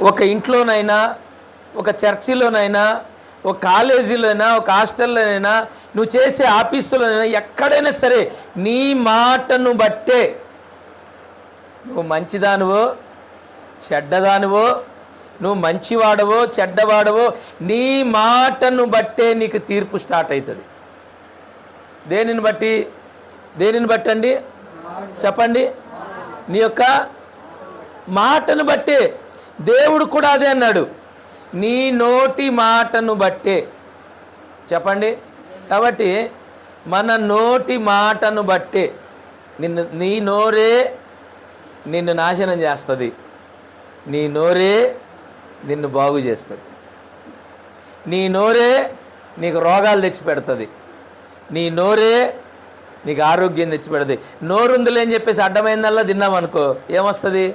ఒక ఇంట్లోనైనా ఒక చర్చిలోనైనా ఒక కాలేజీలోనైనా ఒక హాస్టల్లోనైనా నువ్వు చేసే ఆఫీసులోనైనా ఎక్కడైనా సరే నీ మాటను బట్టే నువ్వు మంచిదానివో చెడ్డదానివో నువ్వు మంచివాడవో చెడ్డవాడవో నీ మాటను బట్టే నీకు తీర్పు స్టార్ట్ అవుతుంది దేనిని బట్టి? దేనిని బట్టండి? చెప్పండి. నీ యొక్క మాటను బట్టే దేవుడు కూడా అదే అన్నాడు. నీ నోటి మాటను బట్టే. చెప్పండి. కాబట్టి మన నోటి మాటను బట్టే నిన్ను నీ నోరే నిన్ను నాశనం చేస్తుంది. నీ నోరే నిన్ను బాగు చేస్తుంది. నీ నోరే నీకు రోగాలు తెచ్చిపెడుతుంది నీ నోరే నీకు ఆరోగ్యం తెచ్చిపెడుతుంది నోరుందులే అని చెప్పేసి అడ్డమైందల్లా తిన్నామనుకో ఏమొస్తుంది?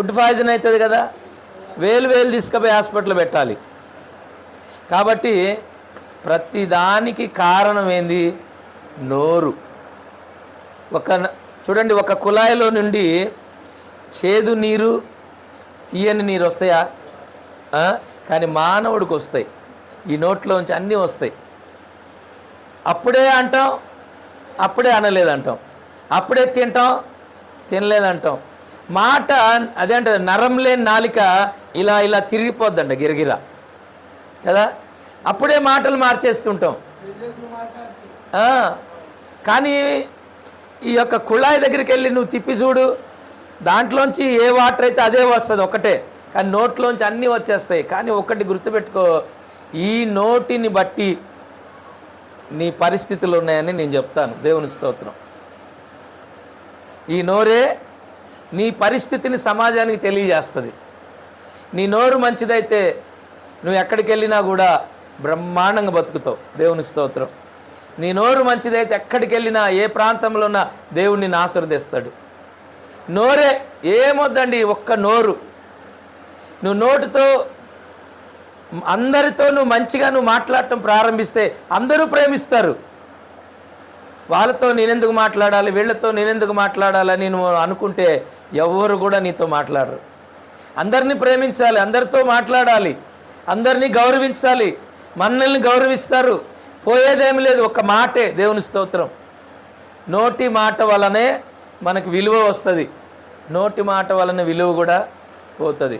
ఫుడ్ పాయిజన్ అవుతుంది కదా. వేలు వేలు తీసుకుపోయి హాస్పిటల్ పెట్టాలి. కాబట్టి ప్రతిదానికి కారణం ఏంది? నోరు. ఒక చూడండి ఒక కుళాయిలో నుండి చేదు నీరు తీయని నీరు వస్తాయా? కానీ మానవుడికి వస్తాయి. ఈ నోట్లోంచి అన్నీ వస్తాయి. అప్పుడే అంటాం అప్పుడే అనలేదంటాం. అప్పుడే తింటాం తినలేదంటాం. మాట అదే అంటే నరం లేని నాలిక ఇలా ఇలా తిరిగిపోద్దండి గిరగిర. కదా? అప్పుడే మాటలు మార్చేస్తుంటాం. కానీ ఈ యొక్క కుళాయి దగ్గరికి వెళ్ళి నువ్వు తిప్పి చూడు దాంట్లోంచి ఏ వాటర్ అయితే అదే వస్తుంది ఒకటే. కానీ నోట్లోంచి అన్నీ వచ్చేస్తాయి. కానీ ఒకటి గుర్తుపెట్టుకో ఈ నోటిని బట్టి నీ పరిస్థితులు ఉన్నాయని నేను చెప్తాను. దేవుని స్తోత్రం. ఈ నోరే నీ పరిస్థితిని సమాజానికి తెలియజేస్తుంది. నీ నోరు మంచిదైతే నువ్వు ఎక్కడికి వెళ్ళినా కూడా బ్రహ్మాండంగా బతుకుతావు. దేవుని స్తోత్రం. నీ నోరు మంచిదైతే ఎక్కడికి వెళ్ళినా ఏ ప్రాంతంలో ఉన్నా దేవుడిని ఆశీర్దిస్తాడు నోరే ఏమొద్దండి ఒక్క నోరు? నువ్వు నోటితో అందరితో నువ్వు మంచిగా నువ్వు మాట్లాడటం ప్రారంభిస్తే అందరూ ప్రేమిస్తారు. వాళ్ళతో నేనెందుకు మాట్లాడాలి? వీళ్ళతో నేనెందుకు మాట్లాడాలని నువ్వు అనుకుంటే ఎవరు కూడా నీతో మాట్లాడరు. అందరినీ ప్రేమించాలి అందరితో మాట్లాడాలి అందరినీ గౌరవించాలి మనల్ని గౌరవిస్తారు. పోయేదేమి లేదు ఒక మాటే దేవుని స్తోత్రం. నోటి మాట వలనే మనకు విలువ వస్తుంది. నోటి మాట వలన విలువ కూడా పోతుంది.